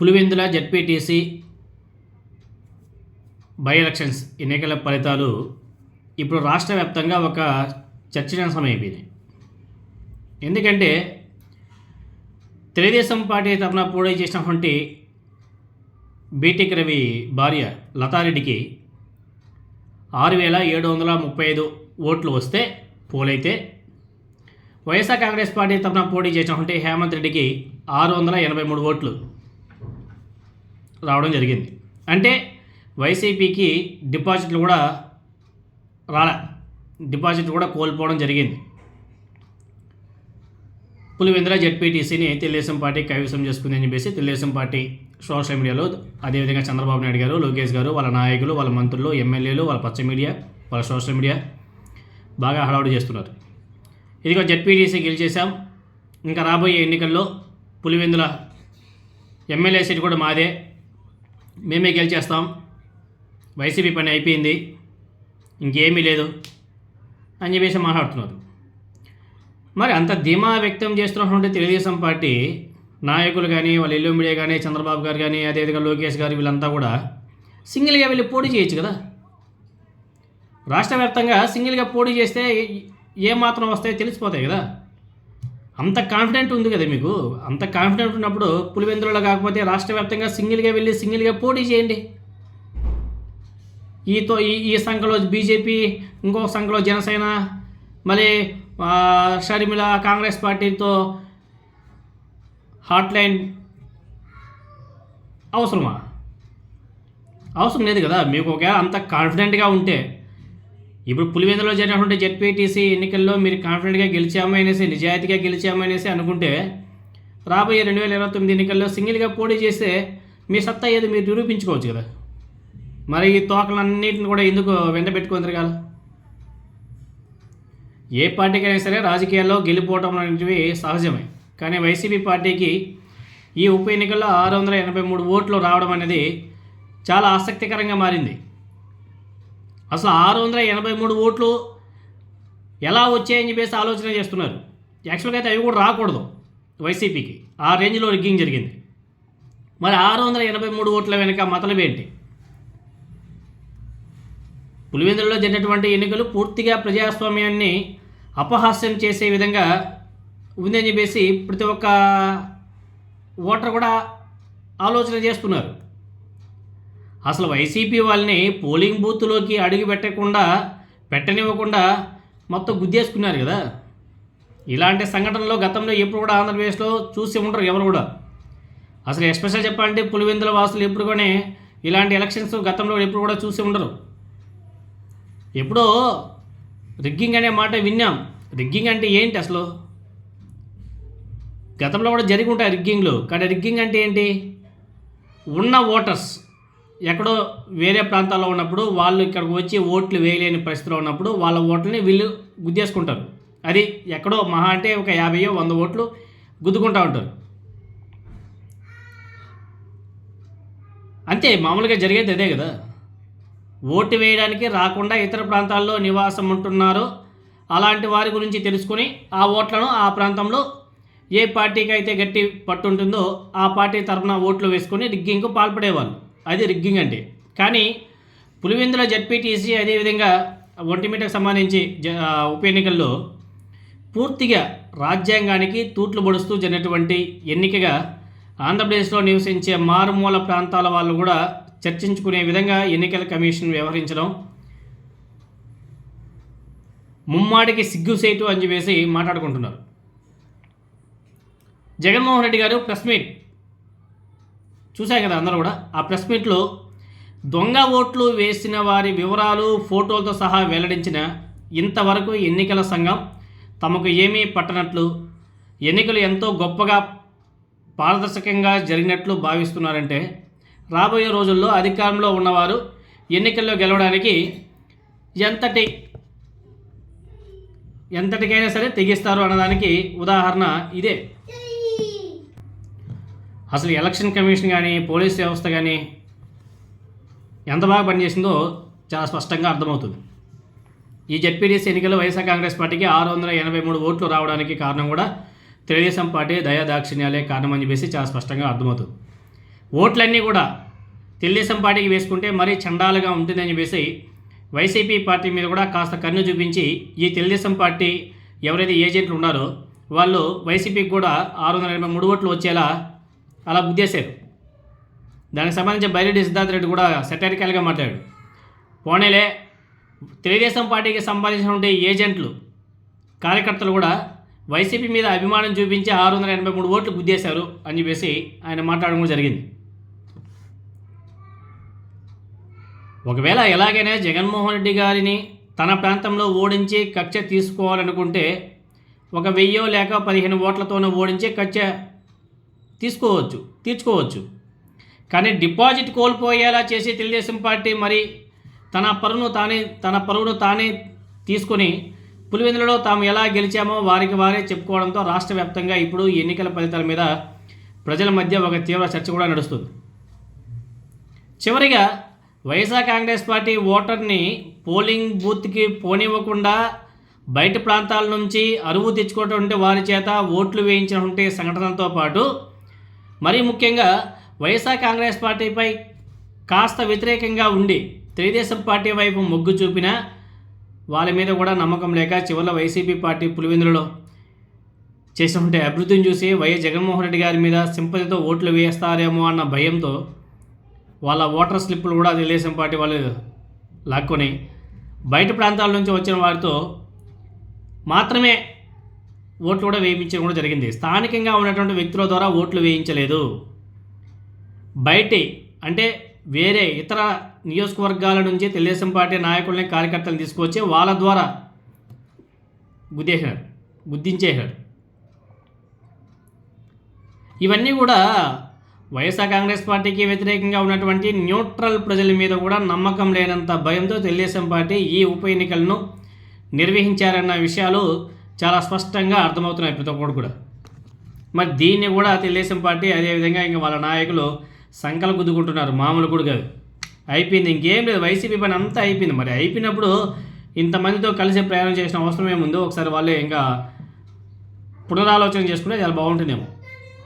Pulivendula ZPTC by elections ఎన్నికల ఫలితాలు ఇప్పుడు రాష్ట్ర వ్యాప్తంగా ఒక చర్చనీయాంశం అయిపోయింది ఎందుకంటే తెలుగుదేశం పార్టీ తరఫున పోటీ చేసినటువంటి బీటెక్ రవి భార్య లతారెడ్డికి ఆరు వేల ఏడు వందల ముప్పై ఐదు ఓట్లు వస్తే పోలైతే వైఎస్ఆర్ కాంగ్రెస్ పార్టీ తరఫున పోటీ చేసినటువంటి హేమంత్ రెడ్డికి ఆరు వందల ఎనభై మూడు ఓట్లు. రావడం జరిగింది. అంటే వైసీపీకి డిపాజిట్లు కూడా రాలే. డిపాజిట్లు కూడా కోల్పోవడం జరిగింది. పులివెందుల జెడ్పీటీసీని తెలుగుదేశం పార్టీ కైవసం చేసుకుంది అని చెప్పేసి తెలుగుదేశం పార్టీ సోషల్ మీడియాలో అదేవిధంగా చంద్రబాబు నాయుడు గారు లోకేష్ గారు వాళ్ళ నాయకులు వాళ్ళ మంత్రులు ఎమ్మెల్యేలు వాళ్ళ పచ్చ మీడియా వాళ్ళ సోషల్ మీడియా బాగా హడావుడి చేస్తున్నారు. ఇదిగో జెడ్పీటీసీ గెలిచేసాం ఇంకా రాబోయే ఎన్నికల్లో పులివెందుల ఎమ్మెల్యే సీట్ కూడా మాదే. మేమే గెలిచేస్తాం. వైసీపీ పని అయిపోయింది. ఇంకేమీ లేదు అని చెప్పేసి మాట్లాడుతున్నారు. మరి అంత ధీమా వ్యక్తం చేస్తున్నటువంటి తెలుగుదేశం పార్టీ నాయకులు కానీ వాళ్ళ ఇల్లు మీడియా కానీ చంద్రబాబు గారు కానీ అదేవిధంగా లోకేష్ గారు వీళ్ళంతా కూడా సింగిల్గా వెళ్ళి పోటీ చేయొచ్చు కదా? రాష్ట్ర వ్యాప్తంగా సింగిల్గా పోటీ చేస్తే ఏ మాత్రం వస్తాయో తెలిసిపోతాయి కదా? అంత కాన్ఫిడెంట్ ఉంది కదా మీకు? అంత కాన్ఫిడెంట్ ఉన్నప్పుడు పులివెందులలో కాకపోతే రాష్ట్ర వ్యాప్తంగా సింగిల్గా వెళ్ళి సింగిల్గా పోటీ చేయండి. ఈతో ఈ ఈ సంఖ్యలో బీజేపీ ఇంకో సంఖ్యలో జనసేన మళ్ళీ షర్మిల కాంగ్రెస్ పార్టీతో హాట్లైన్ అవసరమా? అవసరం లేదు కదా మీకు ఒకవేళ అంత కాన్ఫిడెంట్గా ఉంటే. ఇప్పుడు పులివెందులో జరిగినటువంటి జెడ్పీటీసీ ఎన్నికల్లో మీరు కాన్ఫిడెంట్గా గెలిచాము అనేసి నిజాయితీగా గెలిచాము అనేసి అనుకుంటే రాబోయే రెండు వేల ఇరవై తొమ్మిది ఎన్నికల్లో సింగిల్గా పోటీ చేస్తే మీ సత్తా ఏదో మీరు నిరూపించుకోవచ్చు కదా? మరి ఈ తోకలన్నింటిని కూడా ఎందుకు వెంట పెట్టుకొని తిరగాలి? ఏ పార్టీకైనా సరే రాజకీయాల్లో గెలిపోవటం అనేటివి సహజమే. కానీ వైసీపీ పార్టీకి ఈ ఉప ఎన్నికల్లో ఆరు వందల ఎనభై మూడు ఓట్లు రావడం అనేది చాలా ఆసక్తికరంగా మారింది. అసలు ఆరు వందల ఎనభై మూడు ఓట్లు ఎలా వచ్చాయని చెప్పేసి ఆలోచన చేస్తున్నారు. యాక్చువల్గా అయితే అవి కూడా రాకూడదు వైసీపీకి. ఆ రేంజ్లో రిగ్గింగ్ జరిగింది. మరి ఆరు వందల ఎనభై మూడు ఓట్ల వెనుక మతలు ఏంటి? పులివెందులలో జరిగినటువంటి ఎన్నికలు పూర్తిగా ప్రజాస్వామ్యాన్ని అపహాస్యం చేసే విధంగా ఉందని చెప్పేసి ప్రతి ఒక్క ఓటర్ కూడా ఆలోచన చేస్తున్నారు. అసలు వైసీపీ వాళ్ళని పోలింగ్ బూత్లోకి అడుగు పెట్టకుండా పెట్టనివ్వకుండా మొత్తం గుద్దేసుకున్నారు కదా. ఇలాంటి సంఘటనలో గతంలో ఎప్పుడు కూడా ఆంధ్రప్రదేశ్లో చూసి ఉండరు ఎవరు కూడా. అసలు ఎస్పెషల్ చెప్పాలంటే పులివెందుల వాసులు ఎప్పుడు కూడా ఇలాంటి ఎలక్షన్స్ గతంలో ఎప్పుడు కూడా చూసి ఉండరు. ఎప్పుడో రిగ్గింగ్ అనే మాట విన్నాం. రిగ్గింగ్ అంటే ఏంటి అసలు? గతంలో కూడా జరిగి ఉంటాయి రిగ్గింగ్లు. కానీ రిగ్గింగ్ అంటే ఏంటి? ఉన్న ఓటర్స్. ఎక్కడో వేరే ప్రాంతాల్లో ఉన్నప్పుడు వాళ్ళు ఇక్కడికి వచ్చి ఓట్లు వేయలేని పరిస్థితిలో ఉన్నప్పుడు వాళ్ళ ఓట్లని వీళ్ళు గుద్దేసుకుంటారు. అది ఎక్కడో మహా అంటే ఒక యాభైయో వంద ఓట్లు గుద్దుకుంటూ ఉంటారు. అంతే మామూలుగా జరిగేది అదే కదా. ఓటు వేయడానికి రాకుండా ఇతర ప్రాంతాల్లో నివాసం ఉంటున్నారో. అలాంటి వారి గురించి తెలుసుకొని ఆ ఓట్లను ఆ ప్రాంతంలో ఏ పార్టీకి అయితే గట్టి పట్టు ఉంటుందో ఆ పార్టీ తరఫున ఓట్లు వేసుకొని రిగ్గింగ్కు పాల్పడేవాళ్ళు. అది రిగ్గింగ్ అంటే కానీ పులివెందుల జడ్పీటీసీ అదేవిధంగా ఒంటిమిటకు సంబంధించి జ ఉప ఎన్నికల్లో పూర్తిగా రాజ్యాంగానికి తూట్లు పొడుస్తూ జరిగినటువంటి ఎన్నికగా ఆంధ్రప్రదేశ్లో నివసించే మారుమూల ప్రాంతాల వాళ్ళు కూడా చర్చించుకునే విధంగా ఎన్నికల కమిషన్ వ్యవహరించడం ముమ్మాడికి సిగ్గుసేటు అని చెప్పేసి మాట్లాడుకుంటున్నారు. జగన్మోహన్ రెడ్డి గారు ప్రెస్ మీట్. చూశాయి కదా అందరూ కూడా. ఆ ప్రెస్ మీట్లో దొంగ ఓట్లు వేసిన వారి వివరాలు ఫోటోలతో సహా వెల్లడించిన ఇంతవరకు ఎన్నికల సంఘం తమకు ఏమీ పట్టనట్లు ఎన్నికలు ఎంతో గొప్పగా పారదర్శకంగా జరిగినట్లు భావిస్తున్నారంటే రాబోయే రోజుల్లో అధికారంలో ఉన్నవారు ఎన్నికల్లో గెలవడానికి ఎంతటి ఎంతటికైనా సరే తెగిస్తారు అన్నదానికి ఉదాహరణ ఇదే. అసలు ఎలక్షన్ కమిషన్ కానీ పోలీస్ వ్యవస్థ కానీ ఎంత బాగా పనిచేసిందో చాలా స్పష్టంగా అర్థమవుతుంది. ఈ జడ్పీటీసీ ఎన్నికల్లో వైఎస్ఆర్ కాంగ్రెస్ పార్టీకి ఆరు వందల ఎనభై మూడు ఓట్లు రావడానికి కారణం కూడా తెలుగుదేశం పార్టీ దయా దాక్షిణ్యాలే కారణం అని చెప్పేసి చాలా స్పష్టంగా అర్థమవుతుంది. ఓట్లన్నీ కూడా తెలుగుదేశం పార్టీకి వేసుకుంటే మరీ చండాలుగా ఉంటుందని చెప్పేసి వైసీపీ పార్టీ మీద కూడా కాస్త కన్ను చూపించి ఈ తెలుగుదేశం పార్టీ ఎవరైతే ఏజెంట్లు ఉన్నారో వాళ్ళు వైసీపీకి కూడా ఆరు వందల ఎనభై మూడు ఓట్లు వచ్చేలా అలా గుద్దేశారు దానికి సంబంధించి బైరెడ్డి సిద్ధార్థ రెడ్డి కూడా సెటరికల్గా మాట్లాడాడు. పోనేలే తెలుగుదేశం పార్టీకి సంబంధించినటువంటి ఏజెంట్లు కార్యకర్తలు కూడా వైసీపీ మీద అభిమానం చూపించి ఆరు వందల ఎనభై మూడు ఓట్లు గుద్దేశారు అని చెప్పేసి ఆయన మాట్లాడడం కూడా జరిగింది. ఒకవేళ ఎలాగైనా జగన్మోహన్ రెడ్డి గారిని తన ప్రాంతంలో ఓడించి కక్ష తీసుకోవాలనుకుంటే ఒక వెయ్యో లేక పదిహేను ఓట్లతోనూ ఓడించి కక్ష తీసుకోవచ్చు తీర్చుకోవచ్చు. కానీ డిపాజిట్ కోల్పోయేలా చేసి తెలుగుదేశం పార్టీ మరి తన పరువును తానే తన పరువును తానే తీసుకొని పులివెందులలో తాము ఎలా గెలిచామో వారికి వారే చెప్పుకోవడంతో రాష్ట్ర వ్యాప్తంగా ఇప్పుడు ఎన్నికల ఫలితాల మీద ప్రజల మధ్య ఒక తీవ్ర చర్చ కూడా నడుస్తుంది. చివరిగా వైఎస్ఆర్ కాంగ్రెస్ పార్టీ ఓటర్ని పోలింగ్ బూత్కి పోనివ్వకుండా బయట ప్రాంతాల నుంచి అరువు తెచ్చుకోవటం వారి చేత ఓట్లు వేయించినటువంటి సంఘటనతో పాటు మరీ ముఖ్యంగా వైఎస్ఆర్ కాంగ్రెస్ పార్టీపై కాస్త వ్యతిరేకంగా ఉండి తెలుగుదేశం పార్టీ వైపు మొగ్గు చూపిన వాళ్ళ మీద కూడా నమ్మకం లేక చివరిలో వైసీపీ పార్టీ పులివెందులలో చేసినటువంటి అభివృద్ధిని చూసి వైఎస్ జగన్మోహన్ రెడ్డి గారి మీద సింపతితో ఓట్లు వేస్తారేమో అన్న భయంతో వాళ్ళ ఓటర్ స్లిప్పులు కూడా తెలుగుదేశం పార్టీ వాళ్ళు లాక్కొని బయట ప్రాంతాల నుంచి వచ్చిన వారితో మాత్రమే ఓట్లు కూడా వేయించడం కూడా జరిగింది. స్థానికంగా ఉన్నటువంటి వ్యక్తుల ద్వారా ఓట్లు వేయించలేదు. బయటి అంటే వేరే ఇతర నియోజకవర్గాల నుంచి తెలుగుదేశం పార్టీ నాయకుల్ని కార్యకర్తలను తీసుకొచ్చి వాళ్ళ ద్వారా గుద్దేశాడు గుద్దించేశాడు ఇవన్నీ కూడా వైఎస్ఆర్ కాంగ్రెస్ పార్టీకి వ్యతిరేకంగా ఉన్నటువంటి న్యూట్రల్ ప్రజల మీద కూడా నమ్మకం లేనంత భయంతో తెలుగుదేశం పార్టీ ఈ ఉప ఎన్నికలను నిర్వహించారన్న విషయాలు చాలా స్పష్టంగా అర్థమవుతున్నాయి ప్రతి ఒక్కరు కూడా. మరి దీన్ని కూడా తెలుగుదేశం పార్టీ అదేవిధంగా ఇంకా వాళ్ళ నాయకులు సంకలు గుద్దుకుంటున్నారు. మామూలు కూడా కాదు. అయిపోయింది. ఇంకేం లేదు. వైసీపీ పని అంతా అయిపోయింది. మరి అయిపోయినప్పుడు ఇంతమందితో కలిసి ప్రయాణం చేసిన అవసరం ఏముందో ఒకసారి వాళ్ళే ఇంకా పునరాలోచన చేసుకుంటే చాలా బాగుంటుందేమో.